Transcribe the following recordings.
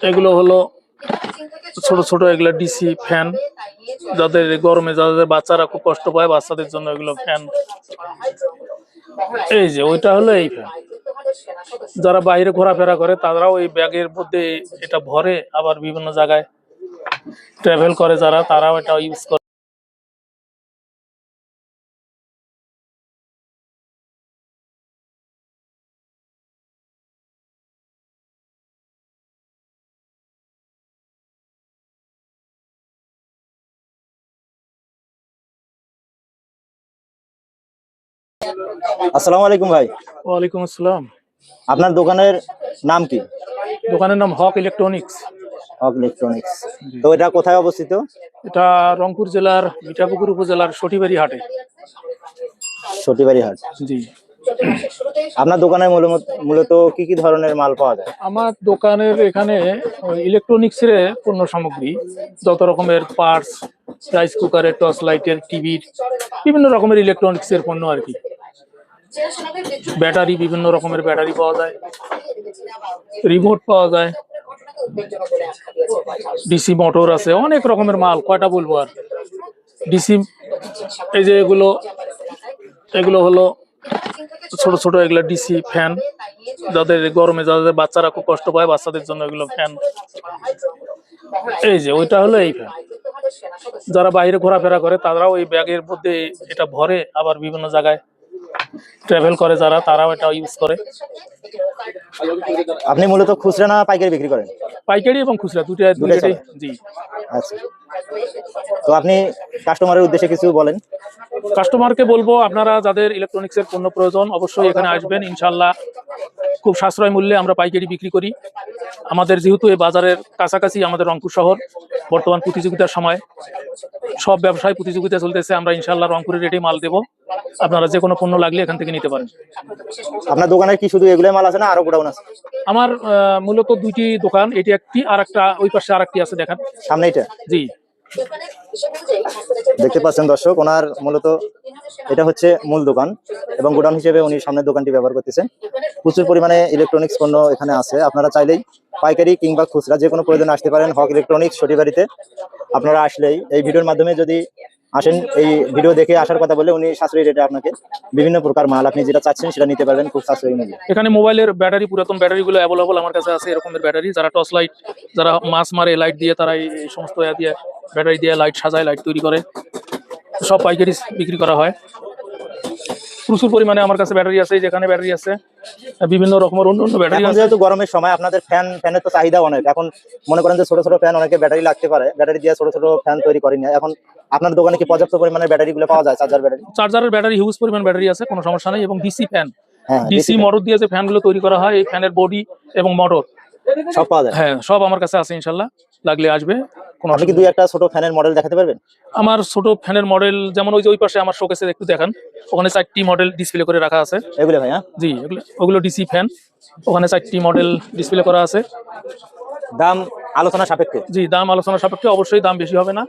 এগুলো হলো ছোট ছোট এগুলো ডিসি ফ্যান যাদের গরমে যাদের বাচ্চারা খুব কষ্ট পায়, বাচ্চাদের জন্য এগুলো ফ্যান এই যে, ওইটা হলো এই ফ্যান যারা বাইরে ঘোরাফেরা করে, তারাও এই ব্যাগের মধ্যে এটা ভরে আবার বিভিন্ন জায়গায় ট্রাভেল করে যারা, তারাও এটা ইউজ করে। আসসালামু আলাইকুম ভাই। ওয়ালাইকুম আসসালাম। আপনার দোকানের নাম কি? দোকানের নাম হক ইলেকট্রনিক্স। হক ইলেকট্রনিক্স। তো এটা কোথায় অবস্থিত? এটা রংপুর জেলার মিঠাপুকুর উপজেলার সটিবাড়ি হাটে। সটিবাড়ি হাট। জি। আপনার দোকানে মূলত মূলত কি কি ধরনের মাল পাওয়া যায়? আমার দোকানের এখানে ইলেকট্রনিক্স এর পণ্য সামগ্রী যত রকমের পার্টস রাইস কুকারের টর্চ লাইটের টিভির বিভিন্ন রকমের ইলেকট্রনিক্স এর পণ্য আর কি। ব্যাটারি বিভিন্ন রকমের ব্যাটারি পাওয়া যায়। রিমোট পাওয়া যায়। ডিসি মোটর আছে, অনেক রকমের মাল, কয়টা বলব আর? ডিসি এই যে এগুলো এগুলো হলো ছোট ছোট এগুলো ডিসি ফ্যান যাদের গরমে যাদের বাচ্চারা খুব কষ্ট পায়, বাচ্চাদের জন্য এগুলো ফ্যান এই যে, ওইটা হলো এই ফ্যান যারা বাইরে ঘোরাফেরা করে, তারাও এই ব্যাগের মধ্যে এটা ভরে আবার বিভিন্ন জায়গায় ট্রাভেল করে যারা তারাও এটা ইউজ করে। আপনি মূলত খুচরা না পাইকারি বিক্রি করেন? পাইকারি এবং খুচরা দুইটাই দুইটাই জি। আচ্ছা। তো আপনি কাস্টমারের উদ্দেশ্যে কিছু বলেন। কাস্টমারকে বলব আপনারা যাদের ইলেকট্রনিক্স এর পণ্য প্রয়োজন অবশ্যই এখানে আসবেন। ইনশাল্লাহ খুব সাশ্রয় মূল্যে আমরা পাইকারি বিক্রি করি। আমাদের যেহেতু এই বাজারের কাছাকাছি আমাদের রংপুর শহর বর্তমান প্রতিযোগিতার সময় সব ব্যবসায় প্রতিযোগিতা চলতেছে আমরা ইনশাল্লাহ রংপুরের রেটে মাল দেব। আপনারা যে কোনো পণ্য লাগলে এখান থেকে নিতে পারেন। আপনার দোকানে কি শুধু এগুলোই মাল আছে না আরও গোডাউন আছে? আমার মূলত দুইটি দোকান এটি একটি আর একটা ওই পাশে আর একটি আছে দেখান। সামনে এটা? জি। দেখতে পাচ্ছেন দর্শক, ওনার মূলত এটা হচ্ছে মূল দোকান এবং গোডাউন হিসেবে উনি সামনের দোকানটি ব্যবহার করতেছেন। প্রচুর পরিমাণে ইলেকট্রনিক্স পণ্য এখানে আছে। আপনারা চাইলেই পাইকারি কিংবা খুচরা যে কোনো প্রয়োজনে আসতে পারেন। হক ইলেকট্রনিক্স সটিবাড়িতে আপনারা আসলেই এই ভিডিওর মাধ্যমে যদি আসেন, এই ভিডিও দেখে আসার কথা বলে উনি সাশ্রয়ী রেটে আপনাকে বিভিন্ন প্রকার মাল আপনি যেটা চাচ্ছেন সেটা নিতে পারবেন খুব সাশ্রয়ী মূল্যে। এখানে মোবাইলের ব্যাটারি, পুরাতন ব্যাটারিগুলো অ্যাভেলেবল আমার কাছে আছে, এরকমের ব্যাটারি। যারা টর্চ লাইট যারা মাছ মারে লাইট দিয়ে তারা এই সমস্ত দিয়ে, ব্যাটারি দিয়ে লাইট সাজায় লাইট তৈরি করে। সব পাইকারি বিক্রি করা হয়। প্রচুর পরিমাণে আমার কাছে ব্যাটারি আছে যেখানে ব্যাটারি আছে বিভিন্ন রকমের অন্য অন্য ব্যাটারি আছে। যেহেতু গরমের সময় আপনাদের ফ্যান ফ্যানের তো চাহিদা অনেক। এখন মনে করেন যে ছোট ছোট ফ্যান অনেকে ব্যাটারি লাগতে পারে ব্যাটারি দিয়ে ছোট ছোট ফ্যান তৈরি করেন। এখন আপনার দোকানে কি পর্যাপ্ত পরিমাণে ব্যাটারি গুলো পাওয়া যায় চার্জার ব্যাটারি? চার্জারের ব্যাটারি হিউজ পরিমাণ ব্যাটারি আছে কোনো সমস্যা নেই। এবং ডিসি ফ্যান ডিসি মোটর দিয়ে যে ফ্যানগুলো তৈরি করা হয় এই ফ্যানের বডি এবং মোটর সব পাওয়া যায়? হ্যাঁ সব আমার কাছে আছে ইনশাল্লাহ। লাগলে আসবে। কোনো আপনি কি দুই একটা ছোট ফ্যানের মডেল দেখাতে পারবেন? আমার ছোট ফ্যানের মডেল যেমন ওই যে ওই পাশে আমার শোকেসে একটু দেখান। ওখানে চারটি মডেল ডিসপ্লে করে রাখা আছে। এগুলো ভাই হ্যাঁ জি এগুলো ওগুলো ডিসি ফ্যান ওখানে চারটি মডেল ডিসপ্লে করা আছে। দাম আলোচনা সাপেক্ষে? জি দাম আলোচনা সাপেক্ষে অবশ্যই দাম বেশি হবে না।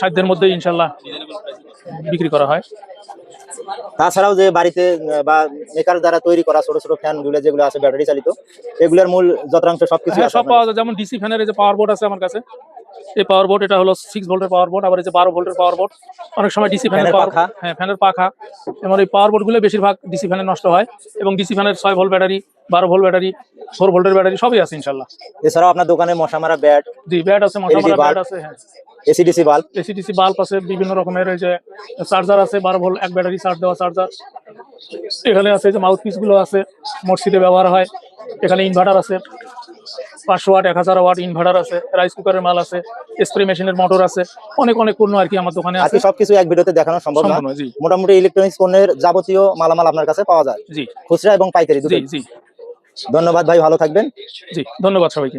সাধ্যের মধ্যে ইনশাল্লাহ বিক্রি করা হয়। তাছাড়াও যে বাড়িতে বা মেকার দ্বারা তৈরি করা ছোট ছোট ফ্যানগুলো যেগুলো আছে ব্যাটারি চালিত এগুলোর মূল যন্ত্রাংশ সবকিছু হ্যাঁ সব পাওয়া যায়। যেমন ডিসি ফ্যানের যে পাওয়ার বোর্ড আছে আমার কাছে। এই পাওয়ার বোর্ড এটা হলো সিক্স ভোল্টের পাওয়ার বোর্ড আবার এই যে বারো ভোল্টের পাওয়ার বোর্ড অনেক সময় ডিসি ফ্যানের পাওয়ার পাখা। হ্যাঁ ফ্যানের পাখা। এবং এই পাওয়ার বোর্ডগুলো বেশিরভাগ ডিসি ফ্যানে নষ্ট হয় এবং ডিসি ফ্যানের ছয় ভোল্ট ব্যাটারি বারো ভোল্ট ব্যাটারি ফোর ভোল্টের ব্যাটারি সবই আছে ইনশাল্লাহ। এছাড়াও আপনার দোকানে মশা মারা ব্যাট জি ব্যাট আছে LED মোটা ব্যাট আছে হ্যাঁ। এসিডিসি বাল্ব এসিডিসি বাল্ব আছে বিভিন্ন রকমের এই যে চার্জার আছে বারো ভোল্ট এক ব্যাটারি চার্জ দেওয়া চার্জার এখানে আছে যে মাউথ পিসগুলো আছে মসজিদে ব্যবহার হয় এখানে ইনভার্টার আছে। পাঁচশো ওয়াট এক হাজার ওয়াট ইনভার্টার আছে রাইস কুকারের মাল আছে স্প্রে মেশিনের মোটর আছে অনেক অনেক পণ্য আর কি আমার দোকানে আছে। সবকিছু এক ভিডিওতে দেখানো সম্ভব নয় জি। মোটামুটি ইলেকট্রনিক্স পণ্যের যাবতীয় মালামাল আপনার কাছে পাওয়া যায়। জি। খুচরা এবং পাইকারি জি জি। ধন্যবাদ ভাই ভালো থাকবেন। জি ধন্যবাদ সবাইকে।